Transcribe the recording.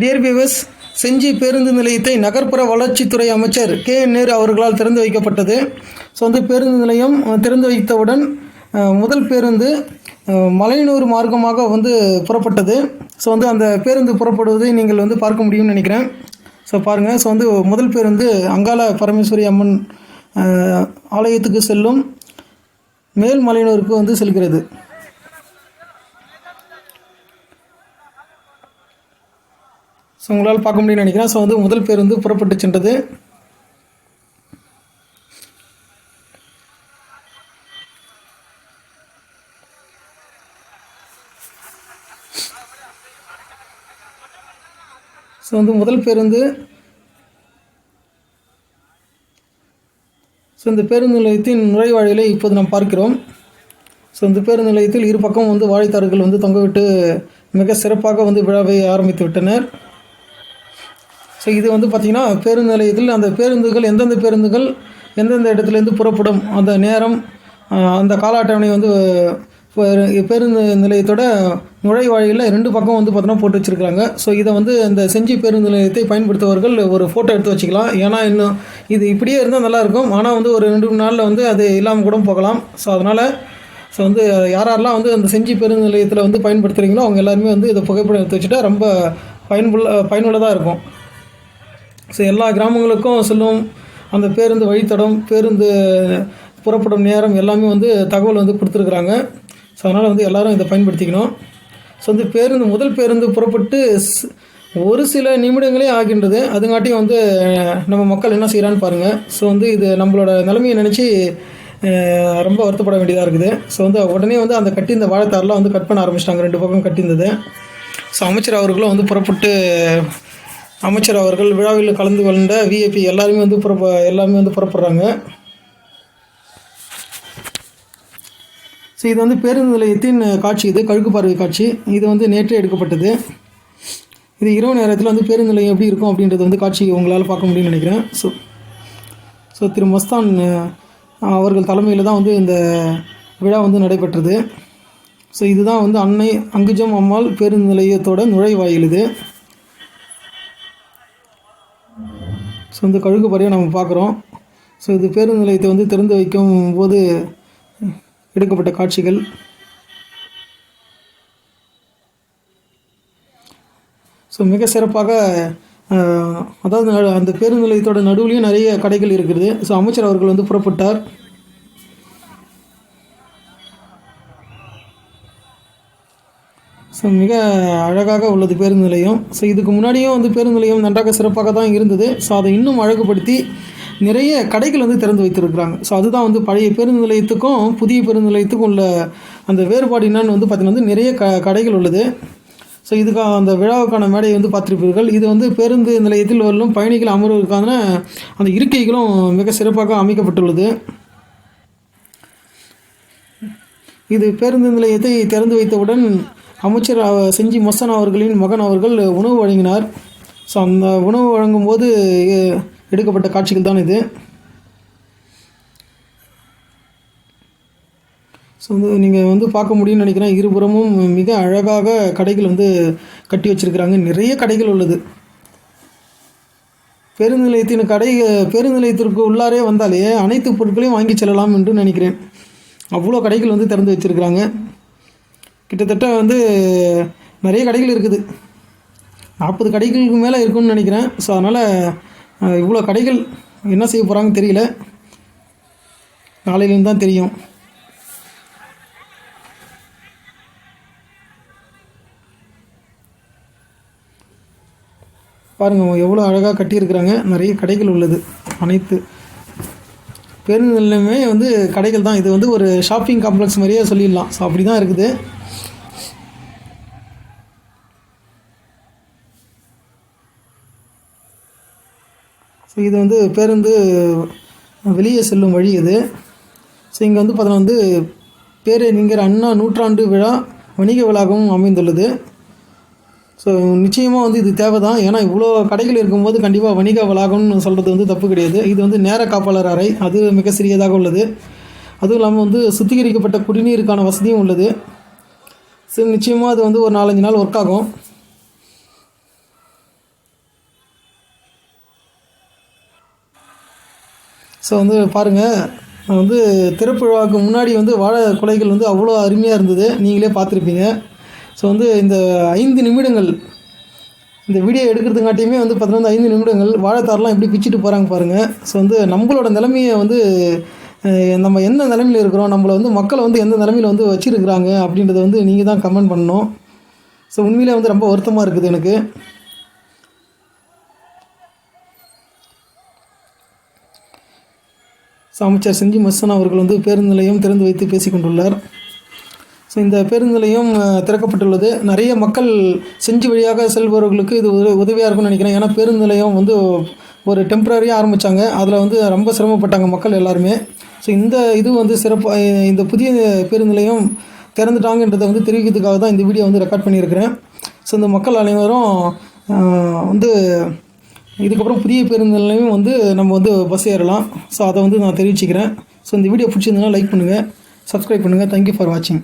Dear viewers செஞ்சி பேருந்து நிலையத்தை நகர்ப்புற வளர்ச்சித்துறை அமைச்சர் கே. என். நேரு அவர்களால் திறந்து வைக்கப்பட்டது. ஸோ வந்து பேருந்து நிலையம் திறந்து வைத்தவுடன் முதல் பேருந்து மலையனூர் மார்க்கமாக வந்து புறப்பட்டது. ஸோ வந்து அந்த பேருந்து புறப்படுவதை நீங்கள் வந்து பார்க்க முடியும்னு நினைக்கிறேன். ஸோ பாருங்கள் ஸோ வந்து முதல் பேருந்து அங்காள பரமேஸ்வரி அம்மன் ஆலயத்துக்கு செல்லும் மேல் மலையனூருக்கு வந்து செல்கிறது. ஸோ உங்களால் பார்க்க முடியும்னு நினைக்கிறேன். ஸோ வந்து முதல் பேருந்து புறப்பட்டு சென்றது. ஸோ வந்து முதல் பேருந்து ஸோ இந்த பேருந்து நிலையத்தின் நுழைவாயிலை இப்போது நாம் பார்க்கிறோம். ஸோ இந்த பேருந்து நிலையத்தில் இரு பக்கம் வந்து வாழைத்தார்கள் வந்து தொங்கவிட்டு மிக சிறப்பாக வந்து விழாவை ஆரம்பித்து விட்டனர். ஸோ இது வந்து பார்த்திங்கன்னா பேருந்து நிலையத்தில் அந்த பேருந்துகள் எந்தெந்த பேருந்துகள் எந்தெந்த இடத்துலேருந்து புறப்படும் அந்த நேரம் அந்த கால அட்டவணை வந்து பேருந்து நிலையத்தோட நுழைவாயிலில் ரெண்டு பக்கம் வந்து பார்த்தோன்னா போட்டு வச்சுருக்காங்க ஸோ இதை வந்து இந்த செஞ்சி பேருந்து நிலையத்தை பயன்படுத்துபவர்கள் ஒரு ஃபோட்டோ எடுத்து வச்சுக்கலாம். ஏன்னா இன்னும் இது இப்படியே இருந்தால் நல்லாயிருக்கும் ஆனால் வந்து ஒரு ரெண்டு மூணு நாளில் வந்து அது இல்லாமல் கூட போகலாம். ஸோ அதனால் ஸோ வந்து யாரெல்லாம் வந்து அந்த செஞ்சி பேருந்து நிலையத்தில் வந்து பயன்படுத்துகிறீங்களோ அவங்க எல்லாருமே வந்து இதை புகைப்படம் எடுத்து வச்சுட்டா ரொம்ப பயன்புள்ள பயனுள்ளதாக இருக்கும். ஸோ எல்லா கிராமங்களுக்கும் செல்லும் அந்த பேருந்து வழித்தடம் பேருந்து புறப்படும் நேரம் எல்லாமே வந்து தகவல் வந்து கொடுத்துருக்குறாங்க. ஸோ அதனால் வந்து எல்லோரும் இதை பயன்படுத்திக்கணும். ஸோ வந்து பேருந்து முதல் பேருந்து புறப்பட்டு ஸ்- ஒரு சில நிமிடங்களே ஆகின்றது. அதுங்காட்டியும் வந்து நம்ம மக்கள் என்ன செய்கிறான்னு பாருங்கள் ஸோ வந்து இது நம்மளோட நிலைமையை நினச்சி ரொம்ப வருத்தப்பட வேண்டியதாக இருக்குது. ஸோ வந்து உடனே வந்து அந்த கட்டி இந்த வாழைத்தாரெலாம் வந்து கட் பண்ண ஆரம்பிச்சிட்டாங்க. ரெண்டு பக்கம் கட்டியிருந்தது. ஸோ அமைச்சர் அவர்களும் வந்து புறப்பட்டு அமைச்சர் அவர்கள் விழாவில் கலந்து கொண்ட விஐபி எல்லாருமே வந்து புறப்ப எல்லாமே வந்து புறப்படுறாங்க. ஸோ இது வந்து பேருந்து நிலையத்தின் காட்சி. இது கழுக்கு பார்வை காட்சி. இது வந்து நேற்றே எடுக்கப்பட்டது. இது இரவு நேரத்தில் வந்து பேருந்து நிலையம் எப்படி இருக்கும் அப்படின்றது வந்து காட்சி உங்களால் பார்க்க முடியும்னு நினைக்கிறேன். ஸோ ஸோ திரு மஸ்தான் அவர்கள் தலைமையில் தான் வந்து இந்த விழா வந்து நடைபெற்றது. ஸோ இதுதான் வந்து அன்னை அங்குஜம் அம்மாள் பேருந்து நிலையத்தோட நுழைவாயில் இது. ஸோ இந்த கழுகு பறையை நம்ம பார்க்குறோம். ஸோ இது பேருந்து நிலையத்தை வந்து திறந்து வைக்கும் போது எடுக்கப்பட்ட காட்சிகள். ஸோ மிக சிறப்பாக அதாவது அந்த பேருந்து நிலையத்தோட நடுவுலையும் நிறைய கடைகள் இருக்குது. ஸோ அமைச்சர் அவர்கள் வந்து புறப்பட்டார். ஸோ மிக அழகாக உள்ளது பேருந்து நிலையம் ஸோ இதுக்கு முன்னாடியும் வந்து பேருந்து நிலையம் நன்றாக சிறப்பாக தான் இருந்தது. ஸோ அதை இன்னும் அழகுபடுத்தி நிறைய கடைகள் வந்து திறந்து வைத்திருக்கிறாங்க. ஸோ அதுதான் வந்து பழைய பேருந்து நிலையத்துக்கும் புதிய பேருந்து நிலையத்துக்கும் உள்ள அந்த வேறுபாடு என்னன்னு வந்து பார்த்தீங்கன்னா வந்து நிறைய க கடைகள் உள்ளது. ஸோ இதுக்காக அந்த விழாவுக்கான மேடையை வந்து பார்த்திருப்பீர்கள். இது வந்து பேருந்து நிலையத்தில் வரலும் பயணிகள் அமர்வதற்கான அந்த இருக்கைகளும் மிக சிறப்பாக அமைக்கப்பட்டுள்ளது. இது பேருந்து நிலையத்தை திறந்து வைத்தவுடன் அமைச்சர் செஞ்சி மொசன் அவர்களின் மகன் அவர்கள் உணவு வழங்கினார். ஸோ அந்த உணவு வழங்கும்போது எடுக்கப்பட்ட காட்சிகள் தான் இது. ஸோ வந்து நீங்கள் வந்து பார்க்க முடியும்னு நினைக்கிறேன். இருபுறமும் மிக அழகாக கடைகள் வந்து கட்டி வச்சிருக்கிறாங்க. நிறைய கடைகள் உள்ளது. பேருந்து நிலையத்தின் கடை பேருந்து நிலையத்திற்கு உள்ளாரே வந்தாலே அனைத்து பொருட்களையும் வாங்கி செல்லலாம் என்று நினைக்கிறேன். அவ்வளோ கடைகள் வந்து திறந்து வச்சுருக்கிறாங்க. கிட்டத்தட்ட வந்து நிறைய கடைகள் இருக்குது. நாற்பது கடைகளுக்கு மேலே இருக்கும்னு நினைக்கிறேன். ஸோ அதனால் இவ்வளோ கடைகள் என்ன செய்ய போகிறாங்கன்னு தெரியல. நாளையிலேருந்து தான் தெரியும். பாருங்கள் எவ்வளோ அழகாக கட்டியிருக்கிறாங்க. நிறைய கடைகள் உள்ளது அனைத்து. பேருந்து நிலையமே வந்து கடைகள் தான். இது வந்து ஒரு ஷாப்பிங் காம்ப்ளெக்ஸ் மாதிரியே சொல்லிடலாம். ஸோ அப்படி தான் இருக்குது. ஸோ இது வந்து பேருந்து வெளியே செல்லும் வழி இது. ஸோ இங்கே வந்து பார்த்தோன்னா வந்து பேரறிஞர் அண்ணா நூற்றாண்டு விழா வணிக வளாகமும் அமைந்துள்ளது. ஸோ நிச்சயமாக வந்து இது தேவை தான் ஏன்னா இவ்வளோ கடைகள் இருக்கும்போது கண்டிப்பாக வணிக வளாகம்னு சொல்கிறது வந்து தப்பு கிடையாது. இது வந்து நேர காப்பாளர் அறை. அது மிக சிறியதாக உள்ளது. அதுவும் இல்லாமல் வந்து சுத்திகரிக்கப்பட்ட குடிநீருக்கான வசதியும் உள்ளது. ஸோ நிச்சயமாக அது வந்து ஒரு நாலஞ்சு நாள் ஒர்க் ஆகும். ஸோ வந்து பாருங்கள் வந்து திறப்பு விழாவுக்கு முன்னாடி வந்து வாழை கொலைகள் வந்து அவ்வளோ அருமையாக இருந்தது. நீங்களே பார்த்துருப்பீங்க. ஸோ வந்து இந்த ஐந்து நிமிடங்கள் இந்த வீடியோ எடுக்கிறதுங்காட்டியுமே வந்து பார்த்தீங்கன்னா இந்த ஐந்து நிமிடங்கள் வாழைத்தாரெலாம் எப்படி பிச்சுட்டு போகிறாங்க பாருங்கள் ஸோ வந்து நம்மளோட நிலைமையை வந்து நம்ம எந்த நிலைமையில் இருக்கிறோம் நம்மளை வந்து மக்களை வந்து எந்த நிலைமையில் வந்து வச்சுருக்குறாங்க அப்படின்றத வந்து நீங்கள் தான் கமெண்ட் பண்ணணும். ஸோ உண்மையிலே வந்து ரொம்ப வருத்தமாக இருக்குது எனக்கு. சாமிச்சார் செஞ்சி மஸ்தான் அவர்கள் வந்து பேருந்து நிலையம் திறந்து வைத்து பேசிக் கொண்டுள்ளார் ஸோ இந்த பேருந்து நிலையம் திறக்கப்பட்டுள்ளது. நிறைய மக்கள் செஞ்சு வழியாக செல்பவர்களுக்கு இது உத உதவியாக இருக்கும்னு நினைக்கிறேன். ஏன்னா பேருந்து நிலையம் வந்து ஒரு டெம்ப்ரரியாக ஆரம்பித்தாங்க அதில் வந்து ரொம்ப சிரமப்பட்டாங்க மக்கள் எல்லாருமே. ஸோ இந்த இது வந்து சிறப்பாக இந்த புதிய பேருந்து நிலையம் திறந்துட்டாங்கன்றதை வந்து தெரிவிக்கிறதுக்காக தான் இந்த வீடியோ வந்து ரெக்கார்ட் பண்ணியிருக்கிறேன். ஸோ இந்த மக்கள் அனைவரும் வந்து இதுக்கப்புறம் புதிய பேருந்து நிலையம் வந்து நம்ம வந்து பஸ் ஏறலாம். ஸோ அதை வந்து நான் தெரிவிச்சுக்கிறேன். ஸோ இந்த வீடியோ பிடிச்சிருந்ததுன்னா லைக் பண்ணுங்கள் சப்ஸ்கிரைப் பண்ணுங்கள் தேங்க்யூ ஃபார் வாட்சிங்